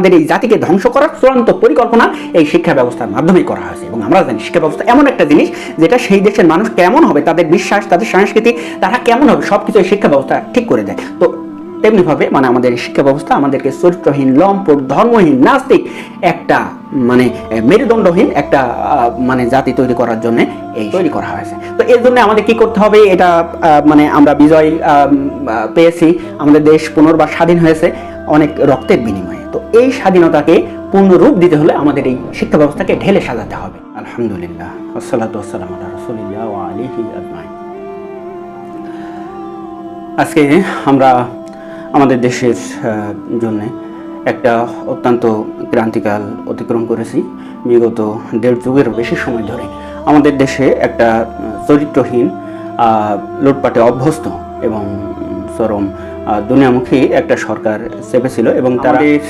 আমাদের এই জাতিকে ধ্বংস করার চূড়ান্ত পরিকল্পনা এই শিক্ষা ব্যবস্থার মাধ্যমে করা হয়েছে। এবং আমরা জানি শিক্ষা ব্যবস্থা এমন একটা জিনিস যেটা সেই দেশের মানুষ কেমন হবে, তাদের বিশ্বাস, তাদের সংস্কৃতি, তারা কেমন হবে সব কিছু এই শিক্ষা ব্যবস্থা ঠিক করে দেয়। তো তেমনিভাবে মানে আমাদের শিক্ষা ব্যবস্থা আমাদেরকে চরিত্রহীন, লম্পট, ধর্মহীন, নাস্তিক একটা মানে মেরুদণ্ডহীন একটা মানে জাতি তৈরি করার জন্য এই তৈরি করা হয়েছে। তো এর জন্য আমাদের কি করতে হবে? এটা মানে আমরা বিজয় পেয়েছি। আমাদের দেশ পুনর্বার স্বাধীন হয়েছে। অনেক রক্তের বিনিময়ে। এই স্বাধীনতাকে পূর্ণ রূপ দিতে হলে আমাদের এই শিক্ষা ব্যবস্থাকে ঢেলে সাজাতে হবে। আলহামদুলিল্লাহ। আজকে আমরা আমাদের দেশের জন্য একটা অত্যন্ত ক্রান্তিকাল অতিক্রম করেছি। বিগত দেড় যুগের বেশি সময় ধরে আমাদের দেশে একটা চরিত্রহীন লুটপাটে অভ্যস্ত এবং চরম দুনিয়ামুখী একটা সরকার চেপেছিল এবং তাদের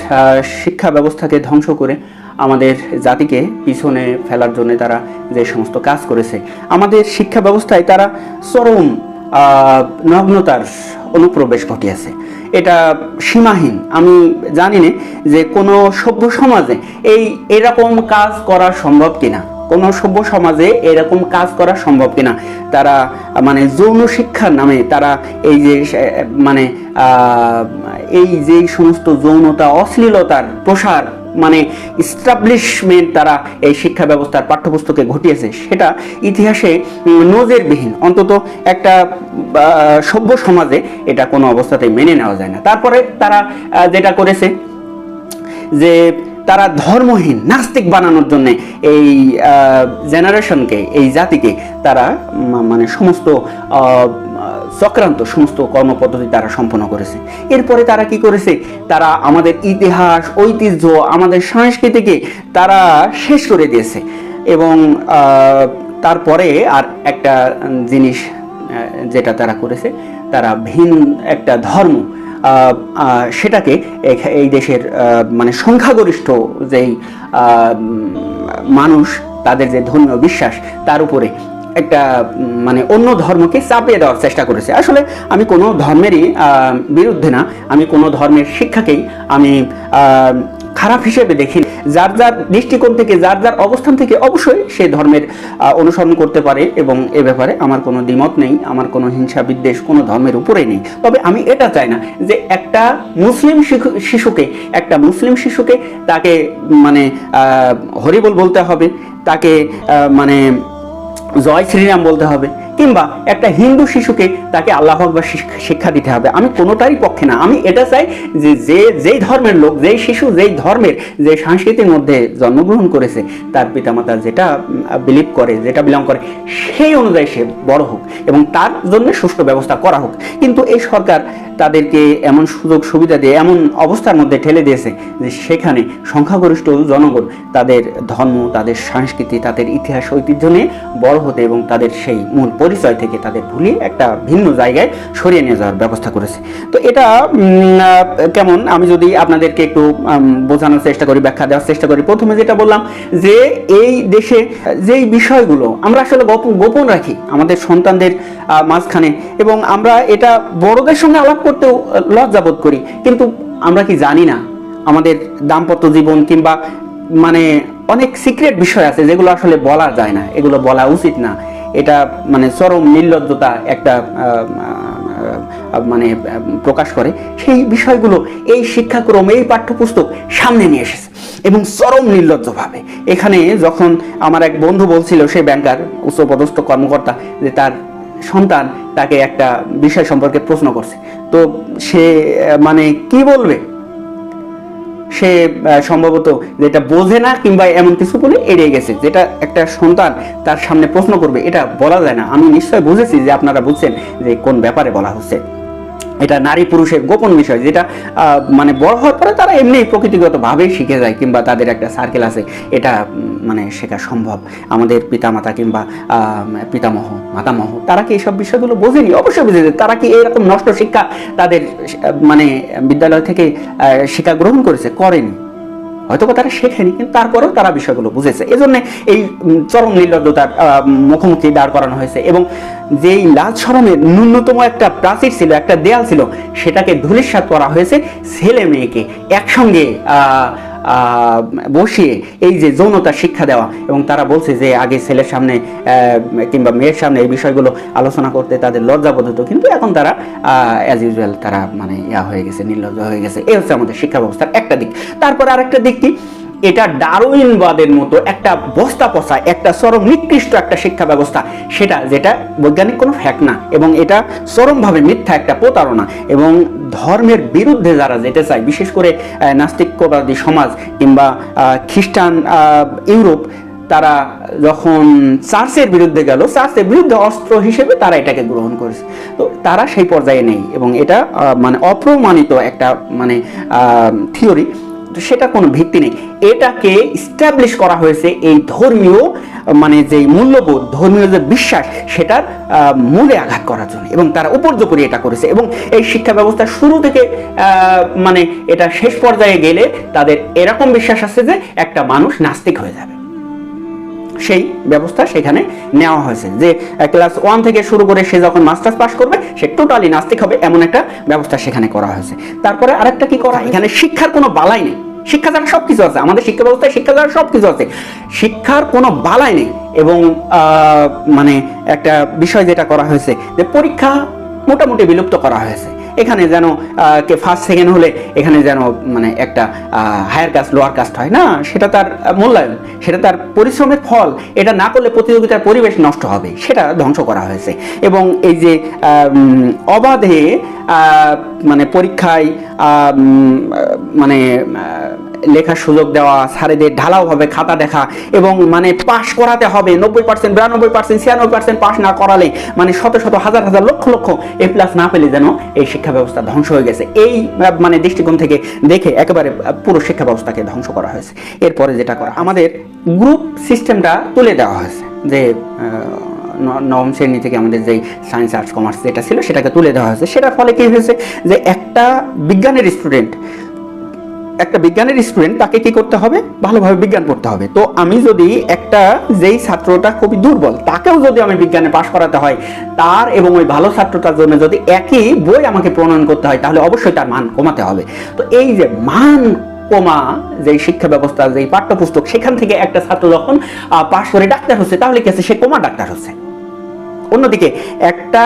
শিক্ষা ব্যবস্থাকে ধ্বংস করে আমাদের জাতিকে পিছনে ফেলার জন্য তারা যে সমস্ত কাজ করেছে। আমাদের শিক্ষা ব্যবস্থায় তারা চরম নগ্নতার অনুপ্রবেশ ঘটিয়েছে। এটা সীমাহীন। আমি জানি না যে কোনো সভ্য সমাজে এই এরকম কাজ করা সম্ভব কিনা। কোনো সভ্য সমাজে এরকম কাজ করা সম্ভব কিনা? তারা মানে যৌন শিক্ষার নামে তারা এই যে মানে এই যে সমস্ত যৌনতা, অশ্লীলতার প্রসার মানে ইস্টাবলিশমেন্ট তারা এই শিক্ষা ব্যবস্থার পাঠ্যপুস্তকে ঘটিয়েছে, সেটা ইতিহাসে নজিরবিহীন। অন্তত একটা সভ্য সমাজে এটা কোনো অবস্থাতেই মেনে নেওয়া যায় না। তারপরে তারা যেটা করেছে যে তারা ধর্মহীন, নাস্তিক বানানোর জন্য এই জেনারেশনকে, এই জাতিকে তারা মানে সমস্ত চক্রান্ত, সমস্ত কর্মপদ্ধতি তারা সম্পন্ন করেছে। এরপরে তারা কি করেছে? তারা আমাদের ইতিহাস, ঐতিহ্য, আমাদের সংস্কৃতিকে তারা শেষ করে দিয়েছে। এবং তারপরে আর একটা জিনিস যেটা তারা করেছে, তারা ভিন একটা ধর্ম সেটাকে এই দেশের মানে সংখ্যাগরিষ্ঠ যেই মানুষ, তাদের যে ধর্মীয় বিশ্বাস, তার উপরে একটা মানে অন্য ধর্মকে চাপিয়ে দেওয়ার চেষ্টা করেছে আসলে আমি কোনো ধর্মেরই বিরুদ্ধে না আমি কোনো ধর্মের শিক্ষাকেই আমি খারাপ হিসেবে দেখি। যার যার দৃষ্টিকোণ থেকে, যার যার অবস্থান থেকে অবশ্যই সে ধর্মের অনুসরণ করতে পারে এবং এ ব্যাপারে আমার কোনো দ্বিমত নেই, আমার কোনো হিংসা বিদ্বেষ, কোনো ধর্মের উপরেই নেই। তবে আমি এটা চাই না যে একটা মুসলিম শিশু- শিশুকে, একটা মুসলিম শিশুকে তাকে মানে হরিবল বলতে হবে, তাকে মানে জয় শ্রীরাম বলতে হবে কিংবা একটা হিন্দু শিশুকে তাকে আল্লাহ আকবর শিক্ষা- দিতে হবে। আমি কোনোটারই পক্ষে না। আমি এটা চাই যে যে, যেই ধর্মের লোক, যেই শিশু, যেই ধর্মের, যে সংস্কৃতির মধ্যে জন্মগ্রহণ করেছে, তার পিতামাতা যেটা বিলিভ করে, যেটা বিলং করে, সেই অনুযায়ী সে বড় হোক এবং তার জন্য সুষ্ঠু ব্যবস্থা করা হোক। কিন্তু এই সরকার তাদেরকে এমন সুযোগ সুবিধা দিয়ে, এমন অবস্থার মধ্যে ঠেলে দিয়েছে যে সেখানে সংখ্যাগরিষ্ঠ জনগণ তাদের ধর্ম, তাদের সংস্কৃতি, তাদের ইতিহাস, ঐতিহ্য নিয়ে বড় হতে এবং তাদের সেই মূল পরিচয় থেকে তাদের ভুলিয়ে একটা ভিন্ন জায়গায় সরিয়ে নিয়ে যাওয়ার ব্যবস্থা করেছে। তো এটা কেমন? আমি যদি আপনাদেরকে একটু বোঝানোর চেষ্টা করি, ব্যাখ্যা দেওয়ার চেষ্টা করি, প্রথমে যেটা বললাম যে এই দেশে যেই বিষয়গুলো আমরা আসলে গোপন গোপন রাখি আমাদের সন্তানদের মাঝখানে এবং আমরা এটা বড়দের সঙ্গে আলাপ করতেও লজ্জাবোধ করি। কিন্তু আমরা কি জানি না, আমাদের দাম্পত্য জীবন কিংবা মানে অনেক সিক্রেট বিষয় আছে যেগুলো আসলে বলা যায় না, এগুলো বলা উচিত না। এটা মানে চরম নির্লজ্জতা একটা মানে প্রকাশ করে। সেই বিষয়গুলো এই শিক্ষাক্রম, এই পাঠ্যপুস্তক সামনে নিয়ে এসেছে এবং চরম নির্লজ্জভাবে। এখানে যখন আমার এক বন্ধু বলছিল, সে ব্যাংকার, উচ্চপদস্থ কর্মকর্তা, যে তার সন্তান তাকে একটা বিষয় সম্পর্কে প্রশ্ন করছে। তো সে মানে কি বলবে? সে সম্ভবত যেটা বোঝে না কিংবা এমন কিছু বলে এড়িয়ে গেছে, যেটা একটা সন্তান তার সামনে প্রশ্ন করবে, এটা বলা যায় না। আমি নিশ্চয় বুঝেছি যে আপনারা বুঝছেন যে কোন ব্যাপারে বলা হচ্ছে। এটা নারী পুরুষের গোপন বিষয়, যেটা মানে বড় হওয়ার পরে তারা এমনি প্রকৃতিগতভাবেই শিখে যায় কিংবা তাদের একটা সার্কেল আছে, এটা মানে শেখা সম্ভব। আমাদের পিতামাতা কিংবা পিতামহ, মাতামহ, তারা কি এইসব বিষয়গুলো বোঝেনি? অবশ্যই বুঝেছে তারা কি এরকম নষ্ট শিক্ষা তাদের মানে বিদ্যালয় থেকে শিক্ষা গ্রহণ করেছে? করেনি। হয়তো তারা শেখেনি, কিন্তু তারপরেও তারা বিষয়গুলো বুঝেছে। এজন্য এই চরম নির্লজ্জতার মুখোমুখি দাঁড় করানো হয়েছে এবং যেই লাল সরমের ন্যূনতম একটা প্রাচীর ছিল, একটা দেয়াল ছিল, সেটাকে ধূলিসাৎ করা হয়েছে ছেলে মেয়েকে একসঙ্গে বসিয়ে এই যে যৌনতা শিক্ষা দেওয়া এবং তারা বলছে যে আগে ছেলের সামনে কিংবা মেয়ের সামনে এই বিষয়গুলো আলোচনা করতে তাদের লজ্জাবোধ হতো। কিন্তু এখন তারা অ্যাজ ইউজুয়াল তারা মানে ইয়া হয়ে গেছে, নির্লজ্জ হয়ে গেছে। এই হচ্ছে আমাদের শিক্ষা ব্যবস্থার একটা দিক। তারপর আরেকটা দিক কি? এটা ডারউইনবাদের মতো একটা বস্তা পচা, একটা চরম নিকৃষ্ট একটা শিক্ষা ব্যবস্থা, সেটা যেটা বৈজ্ঞানিক কোনো ফ্যাক্ট না, এবং এটা চরমভাবে মিথ্যা একটা প্রতারণা, এবং ধর্মের বিরুদ্ধে যারা যেতে চায়, বিশেষ করে নাস্তিকবাদী সমাজ কিংবা খ্রিস্টান ইউরোপ, তারা যখন চার্চের বিরুদ্ধে গেল, চার্চের বিরুদ্ধে অস্ত্র হিসেবে তারা এটাকে গ্রহণ করেছে। তো তারা সেই পর্যায়ে নেই এবং এটা মানে অপ্রমাণিত একটা মানে থিওরি সেটা কোনো ভিত্তি নেই। এটাকে স্ট্যাবলিশ করা হয়েছে এই ধর্মীয় মানে যে মূল্যবোধ, ধর্মীয় যে বিশ্বাস, সেটার মূলে আঘাত করার জন্য এবং তারা উপর্যুপরি এটা করেছে এবং এই শিক্ষা ব্যবস্থা শুরু থেকে মানে এটা শেষ পর্যায়ে গেলে তাদের এরকম বিশ্বাস আছে যে একটা মানুষ নাস্তিক হয়ে যাবে। সেই ব্যবস্থা সেখানে নেওয়া হয়েছে। যে ক্লাস ওয়ান থেকে শুরু করে সে যখন মাস্টার্স পাস করবে, সে টোটালি নাস্তিক হবে এমন একটা ব্যবস্থা সেখানে করা হয়েছে। তারপরে আরেকটা কি করা এখানে শিক্ষার কোনো বালাই নেই। শিক্ষা দ্বারা সব কিছু আছে। আমাদের শিক্ষা ব্যবস্থায় শিক্ষা দ্বারা সব কিছু আছে। শিক্ষার কোনো বালাই নেই এবং মানে একটা বিষয় যেটা করা হয়েছে যে, পরীক্ষা মোটামুটি বিলুপ্ত করা হয়েছে। এখানে যেন কে ফার্স্ট সেকেন্ড হলে এখানে যেন মানে একটা হায়ার কাস্ট লোয়ার কাস্ট হয়, না? সেটা তার মূল্যায়ন, সেটা তার পরিশ্রমের ফল, এটা না করলে প্রতিযোগিতার পরিবেশ নষ্ট হবে, সেটা ধ্বংস করা হয়েছে। এবং এই যে অবাধে মানে পরীক্ষায় মানে লেখার সুযোগ দেওয়া, স্যারেদের ঢালাওভাবে খাতা দেখা এবং মানে পাশ করাতে হবে। নব্বই পার্সেন্ট বিরানব্বই পার্সেন্ট ছিয়ানব্বই পার্সেন্ট পাস না করালে মানে শত শত হাজার হাজার লক্ষ লক্ষ এ প্লাস না পেলে যেন এই শিক্ষা ব্যবস্থা ধ্বংস হয়ে গেছে। এই মানে দৃষ্টিকোণ থেকে দেখে একেবারে পুরো শিক্ষা ব্যবস্থাকে ধ্বংস করা হয়েছে। এরপরে যেটা করা, আমাদের গ্রুপ সিস্টেমটা তুলে দেওয়া হয়েছে যে নবম শ্রেণি থেকে আমাদের যেই সায়েন্স আর্টস কমার্স যেটা ছিল সেটাকে তুলে দেওয়া হয়েছে। সেটার ফলে কি হয়েছে যে একটা বিজ্ঞানের স্টুডেন্ট একটা বিজ্ঞানের স্টুডেন্ট তাকে কি করতে হবে? ভালোভাবে বিজ্ঞান পড়তে হবে। তো আমি যদি একটা যেই ছাত্রটা খুবই দুর্বল, তাকেও যদি আমি বিজ্ঞানে পাশ করাতে হয়, তার এবং ওই ভালো ছাত্রটার জন্য যদি একই বই আমাকে প্রণয়ন করতে হয়, তাহলে অবশ্যই তার মান কমাতে হবে। তো এই যে মান কমা যে শিক্ষা ব্যবস্থা যে পাঠ্যপুস্তক, সেখান থেকে একটা ছাত্র যখন পাশ করে ডাক্তার হচ্ছে, তাহলে কি আছে সে কমা ডাক্তার হচ্ছে। অন্যদিকে একটা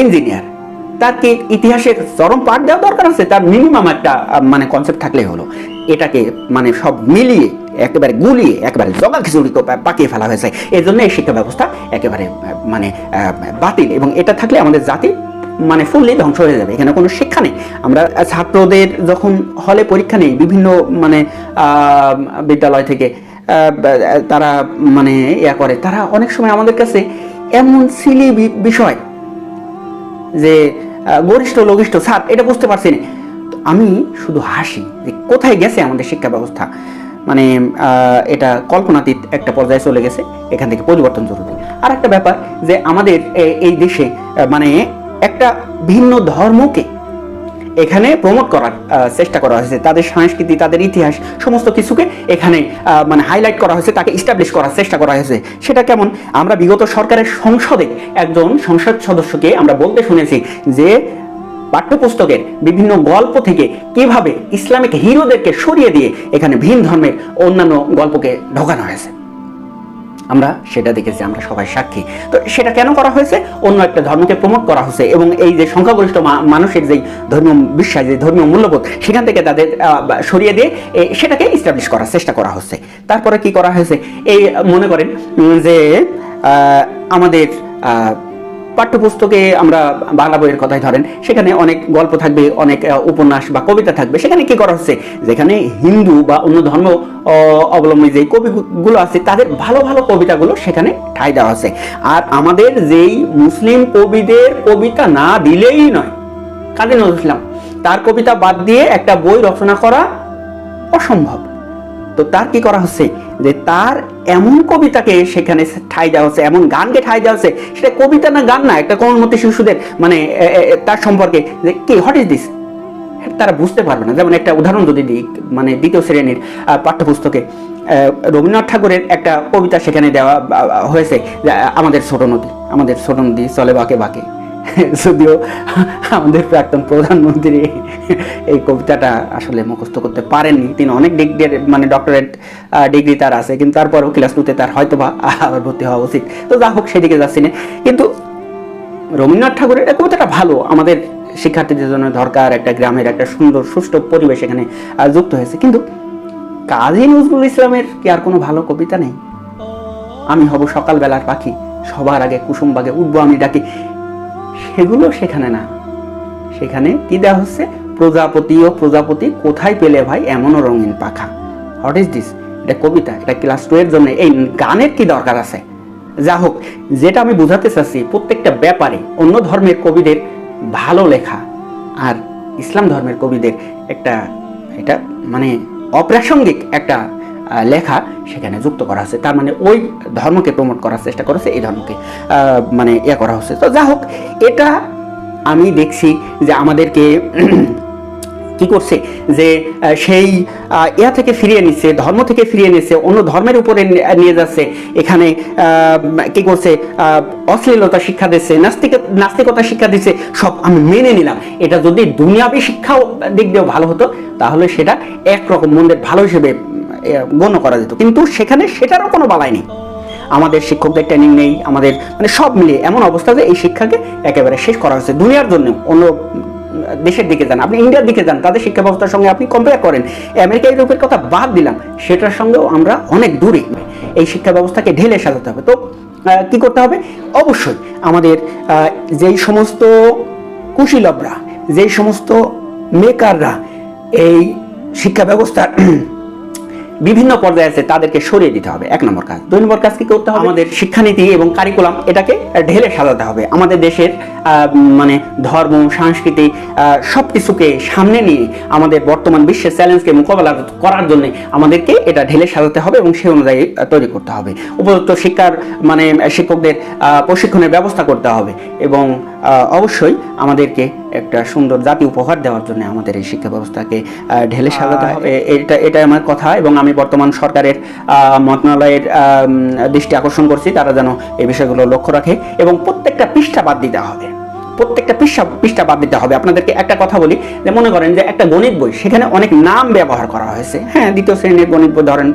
ইঞ্জিনিয়ার তার কি ইতিহাসের চরম পাঠ দেওয়া দরকার আছে, তার মিনিমাম একটা মানে কনসেপ্ট থাকলেই হলো। এটাকে মানে সব মিলিয়ে, একেবারে গুলিয়ে, একেবারে জগা খিচুড়ি পাকিয়ে ফেলা হয়েছে। এই জন্য এই শিক্ষা ব্যবস্থা একেবারে মানে বাতিল। এবং এটা থাকলে আমাদের জাতি মানে ফুললি ধ্বংস হয়ে যাবে। এখানে কোনো শিক্ষা নেই। আমরা ছাত্রদের যখন হলে পরীক্ষা নেই, বিভিন্ন মানে বিদ্যালয় থেকে তারা মানে ইয়া করে। তারা অনেক সময় আমাদের কাছে এমন সিলি বিষয় যে গরিষ্ঠ, লঘিষ্ঠ স্যার এটা বুঝতে পারছি না। আমি শুধু হাসি যে কোথায় গেছে আমাদের শিক্ষা ব্যবস্থা? মানে এটা কল্পনাতীত একটা পর্যায়ে চলে গেছে, এখান থেকে পরিবর্তন জরুরি। আর একটা ব্যাপার যে আমাদের এই দেশে মানে একটা ভিন্ন ধর্মকে এখানে প্রমোট করার চেষ্টা করা হয়েছে। তাদের সংস্কৃতি, তাদের ইতিহাস সমস্ত কিছুকে এখানে মানে হাইলাইট করা হয়েছে, তাকে ইস্টাবলিশ করার চেষ্টা করা হয়েছে। সেটা কেমন? আমরা বিগত সরকারের সংসদে একজন সংসদ সদস্যকে আমরা বলতে শুনেছি যে পাঠ্যপুস্তকের বিভিন্ন গল্প থেকে কীভাবে ইসলামিক হিরোদেরকে সরিয়ে দিয়ে এখানে ভিন ধর্মের অন্যান্য গল্পকে ঢোকানো হয়েছে। আমরা সেটা দেখেছি, আমরা সবাই সাক্ষী। তো সেটা কেন করা হয়েছে? অন্য একটা ধর্মকে প্রমোট করা হয়েছে এবং এই যে সংখ্যাগরিষ্ঠ মানুষের যেই ধর্মীয় বিশ্বাস, যে ধর্মীয় মূল্যবোধ, সেখান থেকে তাদের সরিয়ে দিয়ে সেটাকে ইস্টাবলিশ করার চেষ্টা করা হচ্ছে। তারপরে কি করা হয়েছে? এই মনে করেন যে আমাদের পাঠ্যপুস্তকে আমরা বাংলা বইয়ের কথাই ধরেন, সেখানে অনেক গল্প থাকবে, অনেক উপন্যাস বা কবিতা থাকবে। সেখানে কি করা হচ্ছে? যেখানে হিন্দু বা অন্য ধর্ম অবলম্বী যে কবিগুলো আছে, তাদের ভালো ভালো কবিতাগুলো সেখানে ঠাঁই দেওয়া হচ্ছে আর আমাদের যেই মুসলিম কবিদের কবিতা না দিলেই নয়, কাজী নজরুল ইসলাম, তার কবিতা বাদ দিয়ে একটা বই রচনা করা অসম্ভব। তো তার কি করা হচ্ছে? যে তার এমন কবিতাকে সেখানে ঠাই দেওয়া হচ্ছে, এমন গানকে ঠাই দেওয়া হচ্ছে, সেটা কবিতা না গান না, একটা কোমলমতি শিশুদের মানে তার সম্পর্কে যে কি হোয়াট ইজ দিস তারা বুঝতে পারবে না। যেমন একটা উদাহরণ যদি দিই মানে দ্বিতীয় শ্রেণির পাঠ্যপুস্তকে রবীন্দ্রনাথ ঠাকুরের একটা কবিতা সেখানে দেওয়া হয়েছে আমাদের ছোট নদী আমাদের ছোট নদী চলে বাঁকে বাঁকে। যদিও আমাদের প্রাক্তন প্রধানমন্ত্রী এই কবিতাটা আসলে মুখস্থ করতে পারেননি। তিনি অনেক ডিগ্রি মানে ডক্টরেট ডিগ্রি তার আছে, কিন্তু তারপরও ক্লাস টুতে তার হয়তো বা আবার ভর্তি হওয়া উচিত। তো যা হোক সেদিকে যাচ্ছি না। কিন্তু রবীন্দ্রনাথ ঠাকুরের কবিতাটা ভালো। আমাদের শিক্ষার্থীদের জন্য দরকার একটা গ্রামের একটা সুন্দর, সুষ্ঠু পরিবেশ এখানে যুক্ত হয়েছে। কিন্তু কাজী নজরুল ইসলামের কি আর কোনো ভালো কবিতা নেই? আমি হব সকালবেলার পাখি, সবার আগে কুসুমবাগে উঠবো আমি ডাকি। সেগুলো সেখানে না। সেখানে কি দেওয়া হচ্ছে? প্রজাপতি ও প্রজাপতি কোথায় পেলে ভাই? এমনও রঙিন পাখা। হোয়াট ইজ দিস এটা কবিতা, এটা ক্লাস টু এর জন্য। এই গানের কি দরকার আছে? যা হোক, যেটা আমি বোঝাতে চাচ্ছি, প্রত্যেকটা ব্যাপারে অন্য ধর্মের কবিদের ভালো লেখা আর ইসলাম ধর্মের কবিদের একটা, এটা মানে অপ্রাসঙ্গিক একটা লেখা সেখানে যুক্ত করা হচ্ছে তার মানে ওই ধর্মকে প্রমোট করার চেষ্টা করেছে, এই ধর্মকে মানে ইয়ে করা হচ্ছে। তো যা হোক, এটা আমি দেখছি যে আমাদেরকে কি করছে যে সেই ইয়া থেকে ফিরিয়ে নিচ্ছে, ধর্ম থেকে ফিরিয়ে নিচ্ছে, অন্য ধর্মের উপরে নিয়ে যাচ্ছে। এখানে কি করছে অশ্লীলতা শিক্ষা দিচ্ছে, নাস্তিক, নাস্তিকতা শিক্ষা দিচ্ছে, সব আমি মেনে নিলাম। এটা যদি দুনিয়াবি শিক্ষাও দিক দিয়েও ভালো হতো, তাহলে সেটা একরকম মন্দের ভালো হিসেবে গণ্য করা যেত। কিন্তু সেখানে সেটারও কোনো বালাই নেই। আমাদের শিক্ষকদের ট্রেনিং নেই, আমাদের মানে সব মিলিয়ে এমন অবস্থা যে এই শিক্ষাকে একেবারে শেষ করা হয়েছে দুনিয়ার জন্য অন্য দেশের দিকে যান, আপনি ইন্ডিয়ার দিকে যান, তাদের শিক্ষা ব্যবস্থার সঙ্গে আপনি কম্পেয়ার করেন। আমেরিকা ইউরোপের কথা বাদ দিলাম, সেটার সঙ্গেও আমরা অনেক দূরে। এই শিক্ষা ব্যবস্থাকে ঢেলে সাজাতে হবে। তো কি করতে হবে? অবশ্যই আমাদের যেই সমস্ত কুশীলবরা, যেই সমস্ত মেকাররা এই শিক্ষা ব্যবস্থার বিভিন্ন পর্যায়ে আছে তাদেরকে সরিয়ে দিতে হবে। এক নম্বর কাজ। দুই নম্বর কাজ কি করতে হবে? আমাদের শিক্ষানীতি এবং কারিকুলাম এটাকে ঢেলে সাজাতে হবে। আমাদের দেশের মানে ধর্ম সংস্কৃতি সব কিছুকে সামনে নিয়ে আমাদের বর্তমান বিশ্বের চ্যালেঞ্জকে মোকাবেলা করার জন্য আমাদেরকে এটা ঢেলে সাজাতে হবে এবং সেই অনুযায়ী তৈরি করতে হবে। উপযুক্ত শিক্ষার মানে শিক্ষকদের প্রশিক্ষণের ব্যবস্থা করতে হবে এবং অবশ্যই আমাদেরকে একটা সুন্দর জাতি উপহার দেওয়ার জন্য আমাদের এই শিক্ষা ব্যবস্থাকে ঢেলে সাজাতে হবে। এটা এটা আমার কথা এবং আমি বর্তমান সরকারের মন্ত্রণালয়ের দৃষ্টি আকর্ষণ করছি তারা যেন এই বিষয়গুলো লক্ষ্য রাখে এবং প্রত্যেকটা পৃষ্ঠা বাদ দিতে হবে। প্রত্যেকটা পৃষ্ঠা পৃষ্ঠা বাদ দিতে হবে। আপনাদেরকে একটা কথা বলি যে মনে করেন যে একটা গণিত বই সেখানে অনেক নাম ব্যবহার করা হয়েছে। হ্যাঁ দ্বিতীয় শ্রেণির গণিত বই ধরেন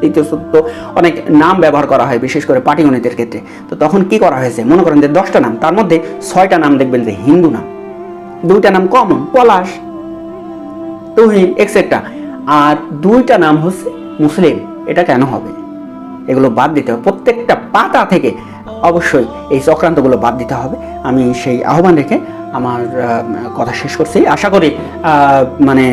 তৃতীয় চতুর্থ অনেক নাম ব্যবহার করা হয় বিশেষ করে পাটিগণিতের ক্ষেত্রে। তো তখন কি করা হয়েছে? মনে করেন যে দশটা নাম তার মধ্যে ছয়টা নাম দেখবেন যে হিন্দু নাম। দুইটা নাম কমন পলাশ তুহিন এক্সেট্রা আর দুইটা নাম হচ্ছে মুসলিম, এটা কেন হবে? এগুলো বাদ দিতে হবে। প্রত্যেকটা পাতা থেকে অবশ্যই এই চক্রান্তগুলো বাদ দিতে হবে। আমি সেই আহ্বান রেখে আমার কথা শেষ করছি। আশা করি মানে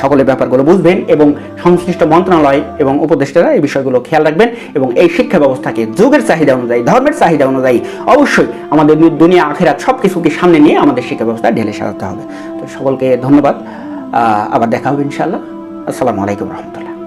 সকলে ব্যাপারগুলো বুঝবেন এবং সংশ্লিষ্ট মন্ত্রণালয় এবং উপদেষ্টারা এই বিষয়গুলো খেয়াল রাখবেন এবং এই শিক্ষা ব্যবস্থাকে যুগের চাহিদা অনুযায়ী, ধর্মের চাহিদা অনুযায়ী অবশ্যই আমাদের দুনিয়া, আখেরাত সব কিছুকে সামনে নিয়ে আমাদের শিক্ষা ব্যবস্থা ঢেলে সাজাতে হবে। তো সকলকে ধন্যবাদ। আবার দেখা হবে ইনশাআল্লাহ। আসসালামু আলাইকুম রহমতুল্লাহ।